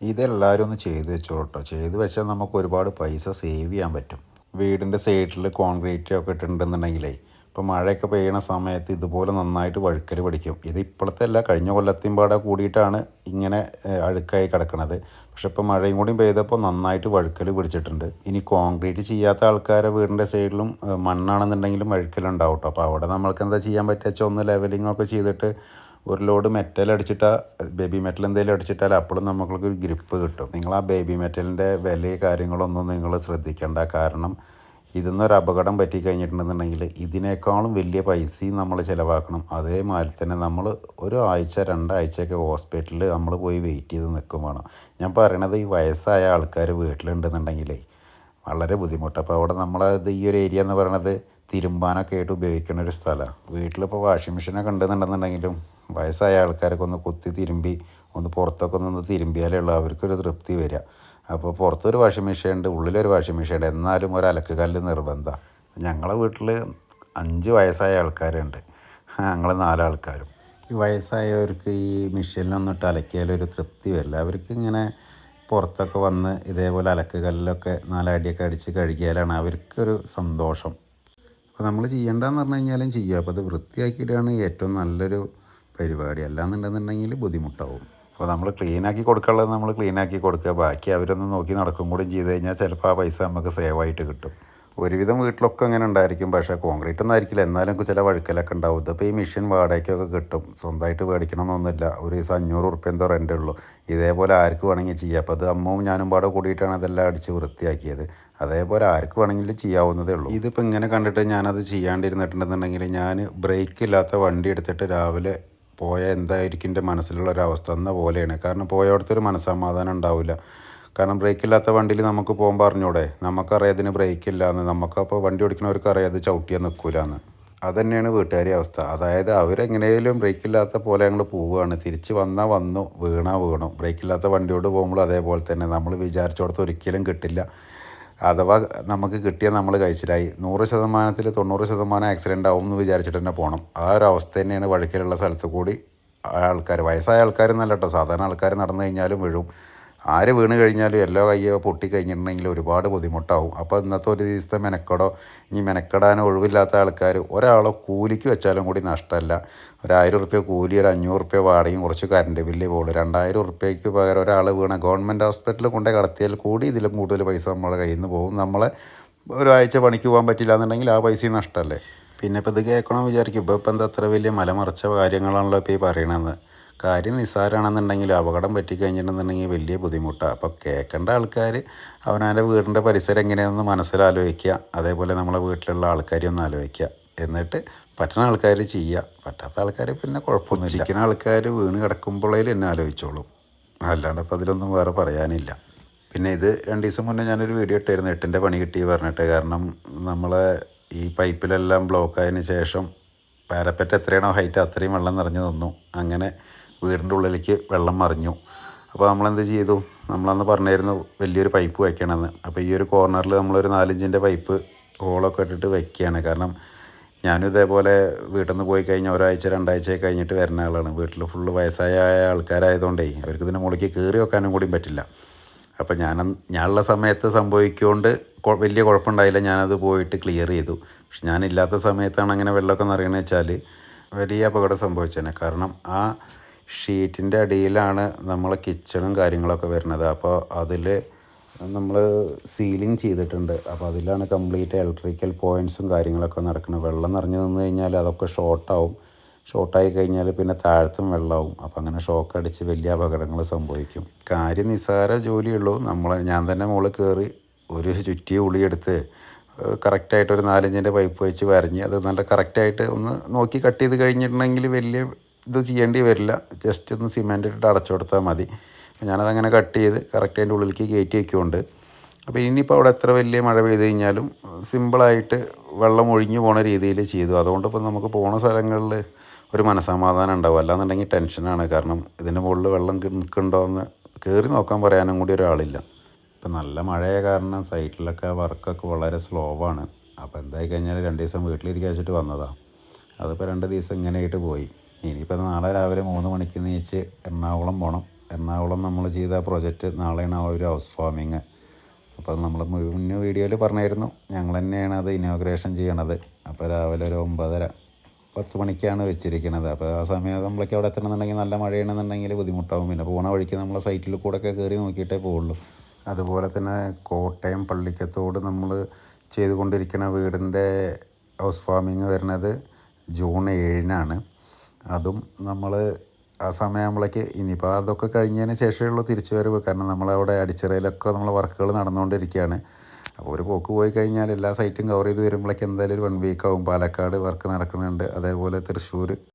ഇതെല്ലാവരും ഒന്ന് ചെയ്ത് വെച്ചോളൂ കേട്ടോ ചെയ്ത് വെച്ചാൽ നമുക്ക് ഒരുപാട് പൈസ സേവ് ചെയ്യാൻ പറ്റും. വീടിന്റെ സൈഡിൽ കോൺക്രീറ്റ് ഒക്കെ ഇട്ടിട്ടുണ്ടെന്നുണ്ടെങ്കിലേ ഇപ്പോൾ മഴയൊക്കെ പെയ്യണ സമയത്ത് ഇതുപോലെ നന്നായിട്ട് വഴുക്കൽ പിടിക്കും. ഇത് ഇപ്പോഴത്തെ അല്ല കഴിഞ്ഞ കൊല്ലത്തെയും പാടെ കൂടിയിട്ടാണ് ഇങ്ങനെ അഴുക്കായി കിടക്കുന്നത് പക്ഷെ ഇപ്പോൾ മഴയും കൂടി പെയ്തപ്പോൾ നന്നായിട്ട് വഴുക്കൽ പിടിച്ചിട്ടുണ്ട്. ഇനി കോൺക്രീറ്റ് ചെയ്യാത്ത ആൾക്കാരെ വീടിന്റെ സൈഡിലും മണ്ണാണെന്നുണ്ടെങ്കിലും വഴുക്കലുണ്ടാവും കേട്ടോ അപ്പോൾ അവിടെ നമ്മൾക്ക് എന്താ ചെയ്യാൻ പറ്റുക? ഒന്ന് ലെവലിംഗ് ഒക്കെ ചെയ്തിട്ട് ഒരു ലോഡ് മെറ്റൽ അടിച്ചിട്ടാൽ ബേബി മെറ്റൽ എന്തെങ്കിലും അടിച്ചിട്ടാൽ അപ്പോഴും നമുക്കൊരു ഗ്രിപ്പ് കിട്ടും. നിങ്ങൾ ആ ബേബി മെറ്റലിന്റെ വില കാര്യങ്ങളൊന്നും നിങ്ങൾ ശ്രദ്ധിക്കേണ്ട. കാരണം ഇതിന്നൊരു അപകടം പറ്റി കഴിഞ്ഞിട്ടുണ്ടെന്നുണ്ടെങ്കിൽ ഇതിനേക്കാളും വലിയ പൈസയും നമ്മൾ ചിലവാക്കണം. അതേമാതിരി തന്നെ നമ്മൾ ഒരു ആഴ്ച രണ്ടാഴ്ചയൊക്കെ ഹോസ്പിറ്റലിൽ നമ്മൾ പോയി വെയിറ്റ് ചെയ്ത് നിൽക്കും വേണം. ഞാൻ പറയണത് ഈ വയസ്സായ ആൾക്കാർ വീട്ടിലുണ്ടെന്നുണ്ടെങ്കിലേ വളരെ ബുദ്ധിമുട്ട്. അപ്പോൾ അവിടെ നമ്മളത് ഈ ഒരു ഏരിയ എന്ന് പറയണത് തിരുമ്പാനൊക്കെ ആയിട്ട് ഉപയോഗിക്കുന്ന ഒരു സ്ഥലമാണ് വീട്ടിലിപ്പോൾ വാഷിംഗ് മെഷീനൊക്കെ ഉണ്ടെന്നുണ്ടെന്നുണ്ടെങ്കിലും വയസ്സായ ആൾക്കാരൊക്കെ ഒന്ന് കുത്തി തിരുമ്പി ഒന്ന് പുറത്തൊക്കെ ഒന്ന് തിരുമ്പിയാലേ ഉള്ളൂ. അവർക്കൊരു തൃപ്തി വരിക. അപ്പോൾ പുറത്തൊരു വാഷിംഗ് മെഷീൻ ഉണ്ട് ഉള്ളിലൊരു വാഷിംഗ് മെഷീൻ ഉണ്ട്. എന്നാലും ഒരു അലക്കുകല്ല് നിർബന്ധമാണ് ഞങ്ങളെ വീട്ടിൽ അഞ്ച് വയസ്സായ ആൾക്കാരുണ്ട്. ഞങ്ങൾ നാലാൾക്കാരും. ഈ വയസ്സായവർക്ക് ഈ മെഷീനിലൊന്നും ഇട്ട് അലക്കിയാൽ ഒരു തൃപ്തി വരില്ല. അവർക്ക് ഇങ്ങനെ പുറത്തൊക്കെ വന്ന് ഇതേപോലെ അലക്കുകല്ലിലൊക്കെ നാലടിയൊക്കെ അടിച്ച് കഴുകിയാലാണ് അവർക്കൊരു സന്തോഷം. അപ്പോൾ നമ്മൾ ചെയ്യേണ്ടതെന്ന് പറഞ്ഞു കഴിഞ്ഞാലും ചെയ്യുക അപ്പോൾ അത് വൃത്തിയാക്കിയിട്ടാണ് ഏറ്റവും നല്ലൊരു പരിപാടി അല്ലാന്നുണ്ടെന്നുണ്ടെങ്കിൽ ബുദ്ധിമുട്ടാവും. അപ്പോൾ നമ്മൾ ക്ലീനാക്കി കൊടുക്കാനുള്ളത് നമ്മൾ ക്ലീനാക്കി കൊടുക്കുക. ബാക്കി അവരൊന്ന് നോക്കി നടക്കും കൂടി ചെയ്ത് കഴിഞ്ഞാൽ ചിലപ്പോൾ ആ പൈസ നമുക്ക് സേവായിട്ട് കിട്ടും. ഒരുവിധം വീട്ടിലൊക്കെ അങ്ങനെ ഉണ്ടായിരിക്കും. പക്ഷേ കോൺക്രീറ്റ് ഒന്നും ആയിരിക്കില്ല. എന്നാലും ചില വഴുക്കലൊക്കെ ഉണ്ടാവും. ഇതിപ്പോൾ ഈ മെഷീൻ വാടകയ്ക്കൊക്കെ കിട്ടും. സ്വന്തമായിട്ട് മേടിക്കണമെന്നൊന്നുമില്ല. ഒരു ദിവസം അഞ്ഞൂറ് ഉറുപ്പ്യ എന്തോ റെന്റേ ഉള്ളൂ. ഇതേപോലെ ആർക്ക് വേണമെങ്കിൽ ചെയ്യാം. അപ്പോൾ അത് അമ്മവും ഞാനും പാടെ കൂടിയിട്ടാണ് അതെല്ലാം അടിച്ച് വൃത്തിയാക്കിയത്. അതേപോലെ ആർക്ക് വേണമെങ്കിലും ചെയ്യാവുന്നതേ ഉള്ളൂ. ഇതിപ്പോൾ ഇങ്ങനെ കണ്ടിട്ട് ഞാനത് ചെയ്യാണ്ടിരുന്നിട്ടുണ്ടെന്നുണ്ടെങ്കിൽ ഞാൻ ബ്രേക്ക് ഇല്ലാത്ത വണ്ടി എടുത്തിട്ട് രാവിലെ പോയ എന്തായിരിക്കും എന്റെ മനസ്സിലുള്ള ഒരു അവസ്ഥ എന്ന പോലെയാണ്. കാരണം പോയവിടുത്തെ ഒരു മനസ്സമാധാനം ഉണ്ടാവില്ല. കാരണം ബ്രേക്ക് ഇല്ലാത്ത വണ്ടിയിൽ നമുക്ക് പോകുമ്പോൾ അറിഞ്ഞൂടെ നമുക്കറിയാം ഇതിന് ബ്രേക്ക് ഇല്ല എന്ന്. നമുക്കപ്പോൾ വണ്ടി ഓടിക്കുന്നവർക്ക് അറിയാം അത് ചവിട്ടിയാൽ നിൽക്കില്ല എന്ന് അതുതന്നെയാണ് വീട്ടുകാരി അവസ്ഥ. അതായത് അവരെങ്ങനെയും ബ്രേക്ക് ഇല്ലാത്ത പോലെ ഞങ്ങൾ പോവുകയാണ്. തിരിച്ച് വന്നാൽ വന്നു വീണാ വീണു. ബ്രേക്ക് ഇല്ലാത്ത വണ്ടിയോട് പോകുമ്പോൾ അതേപോലെ തന്നെ. നമ്മൾ വിചാരിച്ചോടത്ത് ഒരിക്കലും കിട്ടില്ല. അഥവാ നമുക്ക് കിട്ടിയാൽ നമ്മൾ കഴിച്ചിലായി. നൂറ് ശതമാനത്തിൽ തൊണ്ണൂറ് ശതമാനം ആക്സിഡന്റ് ആവും എന്ന് വിചാരിച്ചിട്ട് തന്നെ പോകണം ആ ഒരു അവസ്ഥ തന്നെയാണ് വഴിക്കലുള്ള സ്ഥലത്ത് കൂടി ആൾക്കാർ വയസ്സായ ആൾക്കാരെന്നല്ല കേട്ടോ. സാധാരണ ആൾക്കാർ നടന്നു കഴിഞ്ഞാലും വീഴും. ആര് വീണ് കഴിഞ്ഞാലും എല്ലാ കയ്യോ പൊട്ടി കഴിഞ്ഞിട്ടുണ്ടെങ്കിൽ ഒരുപാട് ബുദ്ധിമുട്ടാവും. അപ്പോൾ ഇന്നത്തെ ഒരു ദിവസത്തെ മെനക്കെടോ ഇനി മെനക്കെടാൻ ഒഴിവില്ലാത്ത ആൾക്കാർ ഒരാളോ കൂലിക്ക് വെച്ചാലും കൂടി നഷ്ടമല്ല. ഒരു ഉറുപ്പ്യ കൂലി ഒരു അഞ്ഞൂറ് ഉറുപ്പ്യ വാടകയും കുറച്ച് കറണ്ട് ബില്ല് പോകുള്ളൂ രണ്ടായിരം ഉറുപ്പ്യക്ക് പകരം ഒരാൾ വീണ ഗവൺമെന്റ് ഹോസ്പിറ്റലിൽ കൊണ്ടേ കടത്തിയാൽ കൂടി ഇതിലും കൂടുതൽ പൈസ നമ്മളെ കയ്യിൽ നിന്ന് പോകും. നമ്മളെ ഒരാഴ്ച പണിക്ക് പോകാൻ പറ്റില്ല എന്നുണ്ടെങ്കിൽ ആ പൈസയും നഷ്ടമല്ലേ? പിന്നെ ഇപ്പോൾ ഇത് കേൾക്കണം വിചാരിക്കും. ഇപ്പോൾ ഇപ്പം എന്താ അത്ര വലിയ മലമറച്ച കാര്യങ്ങളാണല്ലോ ഇപ്പോൾ ഈ പറയണത്. കാര്യം നിസ്സാരമാണെന്നുണ്ടെങ്കിൽ അപകടം പറ്റിക്കഴിഞ്ഞിട്ടുണ്ടെന്നുണ്ടെങ്കിൽ വലിയ ബുദ്ധിമുട്ടാണ് അപ്പോൾ കേൾക്കേണ്ട ആൾക്കാർ അവനവന്റെ വീടിന്റെ പരിസരം എങ്ങനെയാണെന്ന് മനസ്സിലാലോചിക്കുക. അതേപോലെ നമ്മളെ വീട്ടിലുള്ള ആൾക്കാരെ ഒന്ന് ആലോചിക്കുക. എന്നിട്ട് പറ്റുന്ന ആൾക്കാർ ചെയ്യുക. പറ്റാത്ത ആൾക്കാർ പിന്നെ കുഴപ്പമൊന്നുമില്ല. ഇരിക്കുന്ന ആൾക്കാർ വീണ് കിടക്കുമ്പോഴേ എന്നെ ആലോചിച്ചോളും. അല്ലാണ്ട് ഇപ്പോൾ അതിലൊന്നും വേറെ പറയാനില്ല. പിന്നെ ഇത് രണ്ട് ദിവസം മുന്നേ ഞാനൊരു വീഡിയോ ഇട്ടായിരുന്നു എട്ടിന്റെ പണി കിട്ടി പറഞ്ഞിട്ട്. കാരണം നമ്മളെ ഈ പൈപ്പിലെല്ലാം ബ്ലോക്ക് ആയതിനു ശേഷം പാരപ്പറ്റ് എത്രയാണോ ഹൈറ്റ് അത്രയും വെള്ളം നിറഞ്ഞു നിന്നു. അങ്ങനെ വീടിന്റെ ഉള്ളിലേക്ക് വെള്ളം മറിഞ്ഞു. അപ്പോൾ നമ്മളെന്ത് ചെയ്തു? നമ്മളന്ന് പറഞ്ഞായിരുന്നു വലിയൊരു പൈപ്പ് വയ്ക്കണമെന്ന് അപ്പോൾ ഈ ഒരു കോർണറിൽ നമ്മളൊരു നാലിഞ്ചിന്റെ പൈപ്പ് ഹോളൊക്കെ ഇട്ടിട്ട് വയ്ക്കുകയാണ് കാരണം ഞാനും ഇതേപോലെ വീട്ടിൽ നിന്ന് പോയി കഴിഞ്ഞാൽ ഒരാഴ്ച രണ്ടാഴ്ച കഴിഞ്ഞിട്ട് വരുന്ന ആളാണ്. വീട്ടിൽ ഫുള്ള് വയസ്സായ ആൾക്കാരായതുകൊണ്ടേ അവർക്ക് ഇതിന്റെ മുകളിലേക്ക് കയറി വെക്കാനും കൂടി പറ്റില്ല. അപ്പോൾ ഞാൻ ഞാനുള്ള സമയത്ത് സംഭവിക്കുകൊണ്ട് വലിയ കുഴപ്പമുണ്ടായില്ല. ഞാനത് പോയിട്ട് ക്ലിയർ ചെയ്തു. പക്ഷെ ഞാനില്ലാത്ത സമയത്താണ് അങ്ങനെ വെള്ളമൊക്കെ നിറയണമെന്ന് വെച്ചാൽ വലിയ അപകടം സംഭവിച്ചേനെ. കാരണം ആ ഷീറ്റിന്റെ അടിയിലാണ് നമ്മളെ കിച്ചണും കാര്യങ്ങളൊക്കെ വരുന്നത്. അപ്പോൾ അതിൽ നമ്മൾ സീലിംഗ് ചെയ്തിട്ടുണ്ട്. അപ്പോൾ അതിലാണ് കംപ്ലീറ്റ് ഇലക്ട്രിക്കൽ പോയിന്റ്സും കാര്യങ്ങളൊക്കെ നടക്കുന്നത്. വെള്ളം നിറഞ്ഞു നിന്ന് കഴിഞ്ഞാൽ അതൊക്കെ ഷോർട്ടാവും ഷോർട്ടായി കഴിഞ്ഞാൽ പിന്നെ താഴത്തും വെള്ളമാവും. അപ്പോൾ അങ്ങനെ ഷോക്ക് അടിച്ച് വലിയ അപകടങ്ങൾ സംഭവിക്കും. കാര്യം നിസ്സാര ജോലിയുള്ളൂ. നമ്മൾ ഞാൻ തന്നെ മുകളിൽ കയറി ഒരു ചുറ്റി ഉളിയെടുത്ത് കറക്റ്റായിട്ട് ഒരു നാലഞ്ചിന്റെ പൈപ്പ് വെച്ച് വരഞ്ഞ് അത് നല്ല കറക്റ്റായിട്ട് ഒന്ന് നോക്കി കട്ട് ചെയ്ത് കഴിഞ്ഞിട്ടുണ്ടെങ്കിൽ വലിയ ഇത് ചെയ്യേണ്ടി വരില്ല. ജസ്റ്റ് ഒന്ന് സിമെന്റ് ഇട്ടിട്ട് അടച്ചു കൊടുത്താൽ മതി. ഞാനതങ്ങനെ കട്ട് ചെയ്ത് കറക്റ്റ് അതിന്റെ ഉള്ളിലേക്ക് കയറ്റി വയ്ക്കുന്നുണ്ട് അപ്പോൾ ഇനിയിപ്പോൾ അവിടെ എത്ര വലിയ മഴ പെയ്ത് കഴിഞ്ഞാലും സിമ്പിളായിട്ട് വെള്ളം ഒഴിഞ്ഞു പോണ രീതിയിൽ ചെയ്തു. അതുകൊണ്ട് ഇപ്പോൾ നമുക്ക് പോണ സ്ഥലങ്ങളിൽ ഒരു മനസ്സമാധാനം ഉണ്ടാവും. അല്ലാന്നുണ്ടെങ്കിൽ ടെൻഷനാണ് കാരണം ഇതിന്റെ മുകളിൽ വെള്ളം നിൽക്കുന്നുണ്ടോ എന്ന് കയറി നോക്കാൻ പറയാനും കൂടി ഒരാളില്ല. ഇപ്പം നല്ല മഴയ കാരണം സൈറ്റിലൊക്കെ വർക്കൊക്കെ വളരെ സ്ലോ ആണ്. അപ്പോൾ എന്തായി കഴിഞ്ഞാൽ രണ്ട് ദിവസം വീട്ടിലിരിക്കാച്ചിട്ട് വന്നതാണ് അതിപ്പോൾ രണ്ട് ദിവസം ഇങ്ങനെയായിട്ട് പോയി. ഇനിയിപ്പോൾ നാളെ രാവിലെ മൂന്ന് മണിക്ക് നീച്ച് എറണാകുളം പോകണം എറണാകുളം നമ്മൾ ചെയ്ത പ്രോജക്റ്റ് നാളെയാണ് ആ ഒരു ഹൗസ് ഫാമിങ് അപ്പോൾ നമ്മൾ മുന്നേ വീഡിയോയിൽ പറഞ്ഞായിരുന്നു. ഞങ്ങൾ തന്നെയാണ് അത് ഇനോഗ്രേഷൻ ചെയ്യണത്. അപ്പോൾ രാവിലെ ഒരു ഒമ്പതര പത്ത് മണിക്കാണ് വെച്ചിരിക്കുന്നത് അപ്പോൾ ആ സമയം നമ്മളൊക്കെ അവിടെ എത്തണമെന്നുണ്ടെങ്കിൽ നല്ല മഴയാണെന്നുണ്ടെങ്കിൽ ബുദ്ധിമുട്ടാവും. പിന്നെ പോണ വഴിക്ക് നമ്മൾ സൈറ്റിൽ കൂടെ ഒക്കെ കയറി നോക്കിയിട്ടേ പോവുള്ളൂ. അതുപോലെ തന്നെ കോട്ടയം പള്ളിക്കത്തോട് നമ്മൾ ചെയ്തുകൊണ്ടിരിക്കുന്ന വീടിന്റെ ഹൗസ് ഫാമിങ് വരുന്നത് ജൂൺ ഏഴിനാണ്. അതും നമ്മൾ ആ സമയമാകുമ്പോഴേക്ക് ഇനിയിപ്പോൾ അതൊക്കെ കഴിഞ്ഞതിന് ശേഷമുള്ള തിരിച്ചു വരവ്. കാരണം നമ്മളവിടെ അടിച്ചിറയിലൊക്കെ നമ്മൾ വർക്കുകൾ നടന്നുകൊണ്ടിരിക്കുകയാണ്. അപ്പോൾ ഒരു പോക്ക് പോയി കഴിഞ്ഞാൽ എല്ലാ സൈറ്റും കവർ ചെയ്ത് വരുമ്പോഴേക്ക് എന്തായാലും ഒരു വൺ വീക്ക് ആവും. പാലക്കാട് വർക്ക് നടക്കുന്നുണ്ട്. അതേപോലെ തൃശ്ശൂർ